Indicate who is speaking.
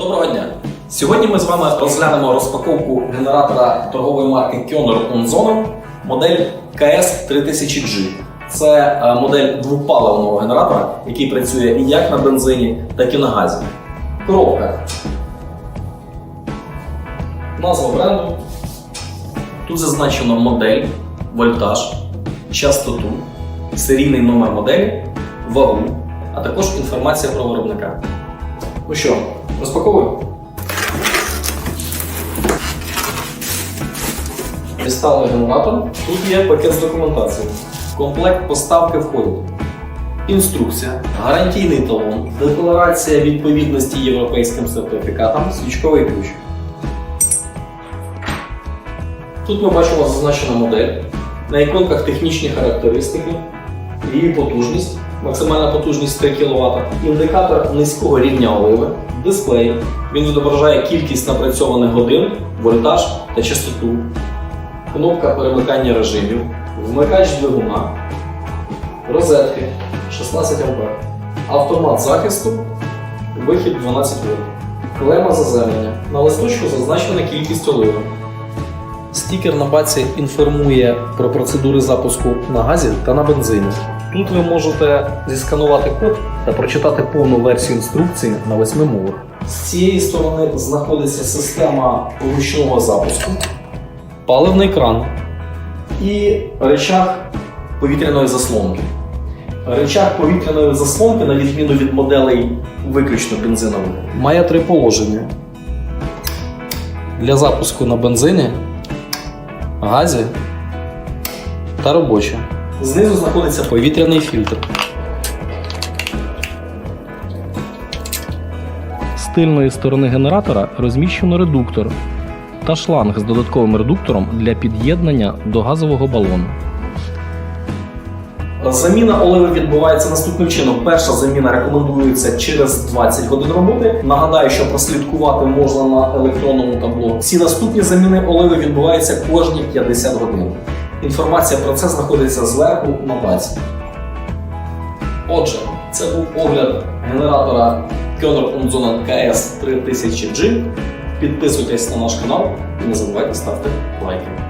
Speaker 1: Доброго дня! Сьогодні ми з вами розглянемо розпаковку генератора торгової марки Kioner Onzone модель KS3000G. Це е, модель двопаливного генератора, який працює як на бензині, так і на газі. Коробка. Назва бренду. Тут зазначено модель, вольтаж, частоту, серійний номер моделі, вагу, а також інформація про виробника. Ну що, розпаковуємо? Дістали генератор. Тут є пакет з документацією. Комплект поставки входить інструкція, гарантійний талон, декларація відповідності європейським сертифікатам, свічковий ключ. Тут ми бачимо зазначену модель. На іконках технічні характеристики, її потужність, максимальна потужність 3 кВт, індикатор низького рівня оливи, дисплей. Він відображає кількість напрацьованих годин, вольтаж та частоту, кнопка перемикання режимів, вмикач двигуна, розетки 16 А, автомат захисту, вихід 12 В, клема заземлення. На листочку зазначена кількість оливи. Стікер на баці інформує про процедури запуску на газі та на бензині. Тут ви можете зісканувати код та прочитати повну версію інструкції на восьми мовах. З цієї сторони знаходиться система ручного запуску, паливний кран і речах повітряної заслонки. Речах повітряної заслонки, на відміну від моделей виключно бензинових, має три положення. Для запуску на бензині газі та робоче. Знизу знаходиться повітряний фільтр.
Speaker 2: З тильної сторони генератора розміщено редуктор та шланг з додатковим редуктором для під'єднання до газового балону.
Speaker 1: Заміна оливи відбувається наступним чином. Перша заміна рекомендується через 20 годин роботи. Нагадаю, що прослідкувати можна на електронному табло. Всі наступні заміни оливи відбуваються кожні 50 годин. Інформація про це знаходиться зверху на базі. Отже, це був огляд генератора Kioner Onzone KS 3000G. Підписуйтесь на наш канал і не забувайте ставити лайки.